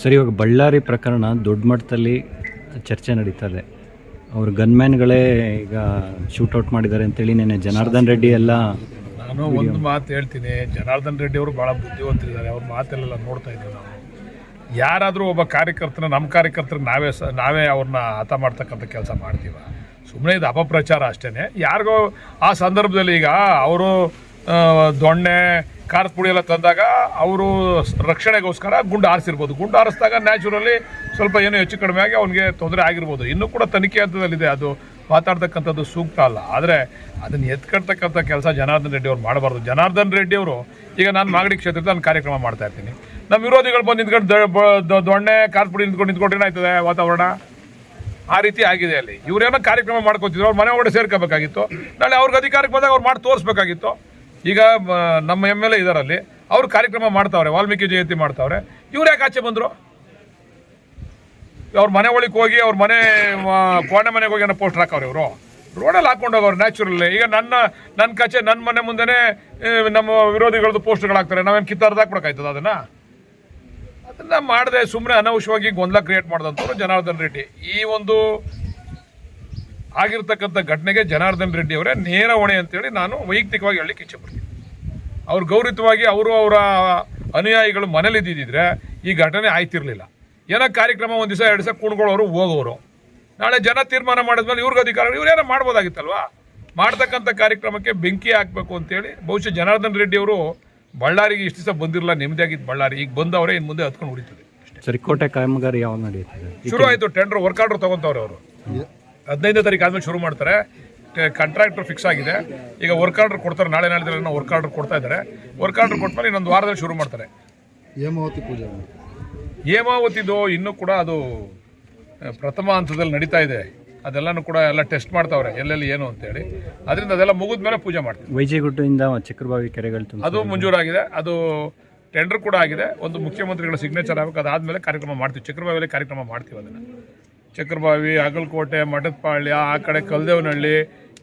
Sir ಇವಾಗ ಬಳ್ಳಾರಿ ಪ್ರಕರಣ ದೊಡ್ಡ ಮಟ್ಟದಲ್ಲಿ ಚರ್ಚೆ ನಡೀತಾ ಇದೆ ಅವ್ರ ಗನ್ಮ್ಯಾನ್ಗಳೇ ಈಗ ಶೂಟೌಟ್ ಮಾಡಿದ್ದಾರೆ ಅಂತೇಳಿ ನೆನೆ ಜನಾರ್ದನ್ ರೆಡ್ಡಿ ಎಲ್ಲ ನಾನು ಒಂದು ಮಾತು ಹೇಳ್ತೀನಿ. ಜನಾರ್ದನ್ ರೆಡ್ಡಿ ಅವರು ಭಾಳ ಬುದ್ಧಿವಂತರಿದ್ದಾರೆ ಅವ್ರ ಮಾತೆಲ್ಲ ನೋಡ್ತಾ ಇದ್ದೀವಿ ನಾವು. ಯಾರಾದರೂ ಒಬ್ಬ ಕಾರ್ಯಕರ್ತನ ನಮ್ಮ ಕಾರ್ಯಕರ್ತರು ನಾವೇ ಸ ನಾವೇ ಅವ್ರನ್ನ ಹತ ಮಾಡ್ತಕ್ಕಂಥ ಕೆಲಸ ಮಾಡ್ತೀವ. ಸುಮ್ಮನೆ ಇದು ಅಪಪ್ರಚಾರ ಅಷ್ಟೇ ಯಾರಿಗೋ ಆ ಸಂದರ್ಭದಲ್ಲಿ ಈಗ ಅವರು ದೊಣ್ಣೆ ಖಾರದ ಪುಡಿ ಎಲ್ಲ ತಂದಾಗ ಅವರು ರಕ್ಷಣೆಗೋಸ್ಕರ ಗುಂಡು ಆರಿಸಿರ್ಬೋದು. ಗುಂಡು ಆರಿಸಿದಾಗ ನ್ಯಾಚುರಲಿ ಸ್ವಲ್ಪ ಏನೋ ಹೆಚ್ಚು ಕಡಿಮೆ ಆಗಿ ಅವನಿಗೆ ತೊಂದರೆ ಆಗಿರ್ಬೋದು. ಇನ್ನೂ ಕೂಡ ತನಿಖೆ ಹಂತದಲ್ಲಿದೆ ಅದು. ಮಾತಾಡ್ತಕ್ಕಂಥದ್ದು ಸೂಕ್ತ ಅಲ್ಲ. ಆದರೆ ಅದನ್ನು ಎತ್ಕಡ್ತಕ್ಕಂಥ ಕೆಲಸ ಜನಾರ್ದನ್ ರೆಡ್ಡಿ ಅವ್ರು ಮಾಡಬಾರ್ದು. ಜನಾರ್ದನ್ ರೆಡ್ಡಿ ಅವರು, ಈಗ ನಾನು ಮಾಗಡಿ ಕ್ಷೇತ್ರದಲ್ಲಿ ನಾನು ಕಾರ್ಯಕ್ರಮ ಮಾಡ್ತಾ ಇರ್ತೀನಿ. ನಮ್ಮ ವಿರೋಧಿಗಳು ಬಂದು ನಿಂತ್ಕೊಂಡು ದೊಣ್ಣೆ, ಖಾರದ ಪುಡಿ ನಿಂತ್ಕೊಂಡು ನಿಂತ್ಕೊಂಡ್ರೆ ಏನಾಯ್ತದೆ ವಾತಾವರಣ? ಆ ರೀತಿ ಆಗಿದೆ ಅಲ್ಲಿ. ಇವರೇನೋ ಕಾರ್ಯಕ್ರಮ ಮಾಡ್ಕೊತಿದ್ರು, ಅವ್ರು ಮನೆ ಒಳಗಡೆ ಸೇರ್ಕೋಬೇಕಾಗಿತ್ತು. ನಾಳೆ ಅವ್ರಿಗೆ ಅಧಿಕಾರಕ್ಕೆ ಬಂದಾಗ ಅವ್ರು ಮಾಡಿ ತೋರಿಸ್ಬೇಕಾಗಿತ್ತು. ಈಗ ನಮ್ಮ ಎಂ ಎಲ್ ಎ ಇದರಲ್ಲಿ, ಅವರು ಕಾರ್ಯಕ್ರಮ ಮಾಡ್ತಾವ್ರೆ, ವಾಲ್ಮೀಕಿ ಜಯಂತಿ ಮಾಡ್ತಾವ್ರೆ. ಇವ್ರು ಯಾಕೆ ಆಚೆ ಬಂದರು? ಅವ್ರ ಮನೆ ಒಳಗೆ ಹೋಗಿ, ಅವ್ರ ಮನೆ ಕೋಣೆ ಮನೆಗೆ ಹೋಗಿ ಏನೋ ಪೋಸ್ಟರ್ ಹಾಕವ್ರೆ ಇವರು. ರೋಡಲ್ಲಿ ಹಾಕೊಂಡು ಹೋಗೋರು ನ್ಯಾಚುರಲಿ ಈಗ ನನ್ನ ನನ್ನ ಕಚೆ ನನ್ನ ಮನೆ ಮುಂದೆನೇ ನಮ್ಮ ವಿರೋಧಿಗಳದ್ದು ಪೋಸ್ಟ್ಗಳು ಹಾಕ್ತಾರೆ ನಾವೇನು ಕಿತ್ತಾರ್ದು ಹಾಕ್ಬೇಕಾಯ್ತದ ಅದನ್ನ? ಅದನ್ನ ಮಾಡದೆ ಸುಮ್ಮನೆ ಅನವಶ್ಯವಾಗಿ ಗೊಂದಲ ಕ್ರಿಯೇಟ್ ಮಾಡಿದಂಥವ್ರು ಜನಾರ್ದನ್ ರೆಡ್ಡಿ. ಈ ಒಂದು ಆಗಿರ್ತಕ್ಕಂಥ ಘಟನೆಗೆ ಜನಾರ್ದನ್ ರೆಡ್ಡಿ ಅವರೇ ನೇರ ಹೊಣೆ ಅಂತೇಳಿ ನಾನು ವೈಯಕ್ತಿಕವಾಗಿ ಹೇಳಲಿಕ್ಕೆ ಇಚ್ಛೆಪಡ್ತೀನಿ ಅವ್ರು ಗೌರವಿತವಾಗಿ ಅವರು ಅವರ ಅನುಯಾಯಿಗಳು ಮನೇಲಿ ಇದ್ದಿದ್ರೆ ಈ ಘಟನೆ ಆಯ್ತಿರಲಿಲ್ಲ. ಏನೋ ಕಾರ್ಯಕ್ರಮ ಒಂದು ದಿವಸ ಎರಡು ದಿವಸ ಕುಣ್ಕೊಳ್ಳೋರು ಹೋಗೋರು. ನಾಳೆ ಜನ ತೀರ್ಮಾನ ಮಾಡಿದ್ಮೇಲೆ ಇವ್ರಿಗೆ ಅಧಿಕಾರ ಇವ್ರೇನೋ ಮಾಡ್ಬೋದಾಗಿತ್ತಲ್ವಾ? ಮಾಡ್ತಕ್ಕಂಥ ಕಾರ್ಯಕ್ರಮಕ್ಕೆ ಬೆಂಕಿ ಹಾಕಬೇಕು ಅಂತೇಳಿ ಬಹುಶಃ ಜನಾರ್ದನ್ ರೆಡ್ಡಿ ಅವರು ಬಳ್ಳಾರಿಗೆ ಇಷ್ಟು ದಿವಸ ಬಂದಿರಲ್ಲ ನೆಮ್ಮದಿಯಾಗಿದ್ದು ಬಳ್ಳಾರಿ. ಈಗ ಬಂದವರೇ ಇನ್ನು ಮುಂದೆ ಹತ್ಕೊಂಡು ಉಳಿತದೆ ಸರಿ ಕೋಟೆ ಕಾಮಗಾರಿ ಯಾವಾಗ ನಡೆಯುತ್ತೆ? ಶುರು ಆಯಿತು ಟೆಂಡರ್ ವರ್ಕ್ ಆರ್ಡರ್ ತೊಗೊತವ್ರೆ ಅವರು. ಹದಿನೈದನೇ ತಾರೀಕು ಆದಮೇಲೆ ಶುರು ಮಾಡ್ತಾರೆ. ಕಾಂಟ್ರಾಕ್ಟರ್ ಫಿಕ್ಸ್ ಆಗಿದೆ. ಈಗ ವರ್ಕ್ ಆರ್ಡರ್ ಕೊಡ್ತಾರೆ ನಾಳೆ ನಾಳೆ ವರ್ಕ್ ಆರ್ಡರ್ ಕೊಡ್ತಾ ಇದ್ದಾರೆ. ವರ್ಕ್ ಆರ್ಡರ್ ಕೊಟ್ಮೇಲೆ ಇನ್ನೊಂದು ವಾರದಲ್ಲಿ ಶುರು ಮಾಡ್ತಾರೆ. ಹೇಮಾವತಿ ಪೂಜೆ. ಹೇಮಾವತಿದು ಇನ್ನೂ ಕೂಡ ಅದು ಪ್ರಥಮ ಹಂತದಲ್ಲಿ ನಡೀತಾ ಇದೆ. ಅದೆಲ್ಲನೂ ಕೂಡ ಎಲ್ಲ ಟೆಸ್ಟ್ ಮಾಡ್ತಾವ್ರೆ ಎಲ್ಲೆಲ್ಲಿ ಏನು ಅಂತೇಳಿ ಅದರಿಂದ ಅದೆಲ್ಲ ಮುಗಿದ ಮೇಲೆ ಪೂಜೆ ಮಾಡ್ತೀವಿ ವೈಜಿಗುಡ್ಡದಿಂದ ಚಕ್ರಬಾವಿ ಕೆರೆಗಳು ತುಂಬ ಅದು ಮಂಜೂರಾಗಿದೆ. ಅದು ಟೆಂಡರ್ ಕೂಡ ಆಗಿದೆ. ಒಂದು ಮುಖ್ಯಮಂತ್ರಿಗಳ ಸಿಗ್ನೇಚರ್ ಆಗಬೇಕು ಅದಾದಮೇಲೆ ಕಾರ್ಯಕ್ರಮ ಮಾಡ್ತೀವಿ. ಚಕ್ರಬಾವಿಯಲ್ಲಿ ಕಾರ್ಯಕ್ರಮ ಮಾಡ್ತೀವಿ ಅದನ್ನು. ಚಕ್ರಬಾವಿ ಅಗಲಕೋಟೆ ಮಠದಪಾಳ್ಯ ಆ ಕಡೆ ಕಲ್ದೇವನಹಳ್ಳಿ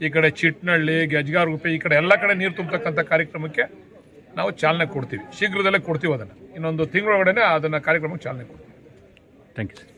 ಈ ಕಡೆ ಚಿಟ್ನಹಳ್ಳಿ ಗಜ್ಗಾರಗುಪ್ಪೆ ಈ ಕಡೆ ಎಲ್ಲ ಕಡೆ ನೀರು ತುಂಬತಕ್ಕಂಥ ಕಾರ್ಯಕ್ರಮಕ್ಕೆ ನಾವು ಚಾಲನೆ ಕೊಡ್ತೀವಿ. ಶೀಘ್ರದಲ್ಲೇ ಕೊಡ್ತೀವಿ ಅದನ್ನು. ಇನ್ನೊಂದು ತಿಂಗಳೊಳಗಡೆ ಅದನ್ನು ಕಾರ್ಯಕ್ರಮಕ್ಕೆ ಚಾಲನೆ ಕೊಡ್ತೀವಿ. Thank you sir